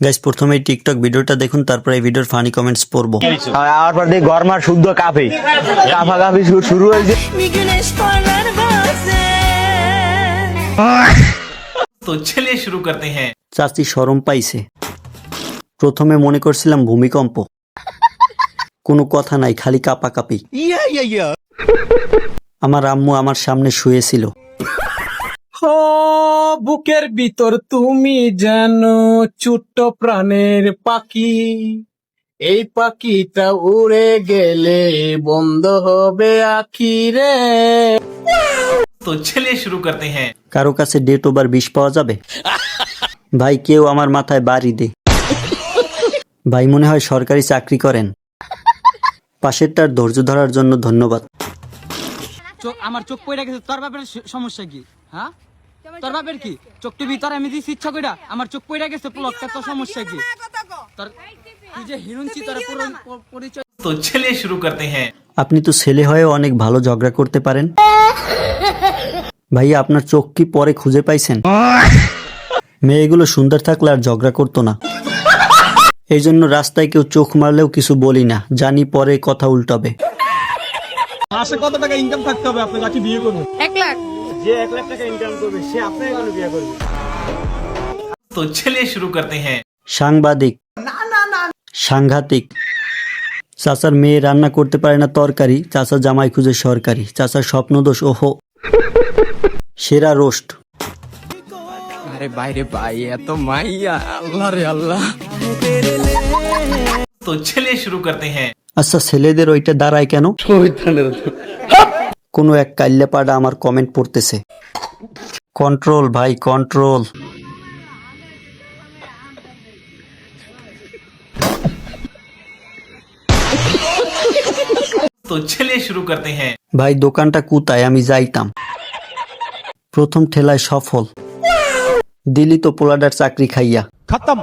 Guys প্রথমে TikTok ভিডিওটা দেখুন তারপরে এই ভিডিওর ফানি কমেন্টস পড়ব। হ্যাঁ, আর পর দেখি শুদ্ধ কাফে। কাফা কাফি শুরু হয়েছে। তো চলে শুরু করতে হ্যাঁ। চাচি শরম পাইছে। প্রথমে মনে করছিলাম ভূমিকম্প। কোনো কথা নাই খালি কাপা কাপি আমার আম্মু আমার সামনে শুয়েছিল। ও বুকের ভিতর তুমি যেন ছোট্ট প্রাণের পাখি। এই পাখিটা উড়ে গেলে বন্ধ হবে আখিরে। তো ছেলে শুরু করতে হ্যাঁ। কারও কাছে ডেট ওভার বিষ পাওয়া যাবে? ভাই কেউ আমার মাথায় বাড়ি দে। ভাই মনে হয় সরকারি চাকরি করেন। পাশেরটার ধৈর্য ধরার জন্য ধন্যবাদ। আমার চোখ পড়ে গেছে তোর ব্যাপারে সমস্যা কি? হ্যাঁ? তোর বাপের কি? চোখটি ভিতরে আমি কইরা? আমার চোখ গেছে তো সমস্যা কি? তোর তুই যে হিরুঞ্চি তোর পুরো পরিচয় তো ছেলে শুরু করতে হ্যাঁ। আপনি তো ছেলে হয়ে অনেক ভালো ঝগড়া করতে পারেন। ভাইয়া আপনার চোখ কি পরে খুঁজে পাইছেন? মেয়েগুলো সুন্দর থাকলে আর ঝগড়া করতো না। এই জন্য রাস্তায় কেউ চোখ মারলেও কিছু বলি না। জানি পরে কথা উল্টাবে। মাসে কত টাকা ইনকাম থাকতে হবে? আপনার কাছে বিয়ে এক লাখ। যে এক লাখ টাকা ইনকাম করবে সে আপনাকে কোনো বিয়ে করবে तो चलिए शुरू करते हैं সাংবাদিক সাংঘাতিক চাচার মেয়ে রান্না করতে পারে না তরকারি চাচা জামাই খুঁজে সরকারি চাচার স্বপ্নদোষ ওহো সেরা রোস্ট আরে বাইরে ভাই এত মাইয়া আল্লাহ রে আল্লাহ तो चलिए शुरू करते हैं আচ্ছা ছেলেদের ওইটা দাঁড়ায় কেন কোনো এক কাল্যাপাডা আমার কমেন্ট পড়তেছে। কন্ট্রোল ভাই কন্ট্রোল শুরু করতে হ্যাঁ। ভাই দোকানটা কুতায় আমি যাইতাম। প্রথম ঠেলায় সফল। দিলি তো পোলাডার চাকরি খাইয়া। খতম।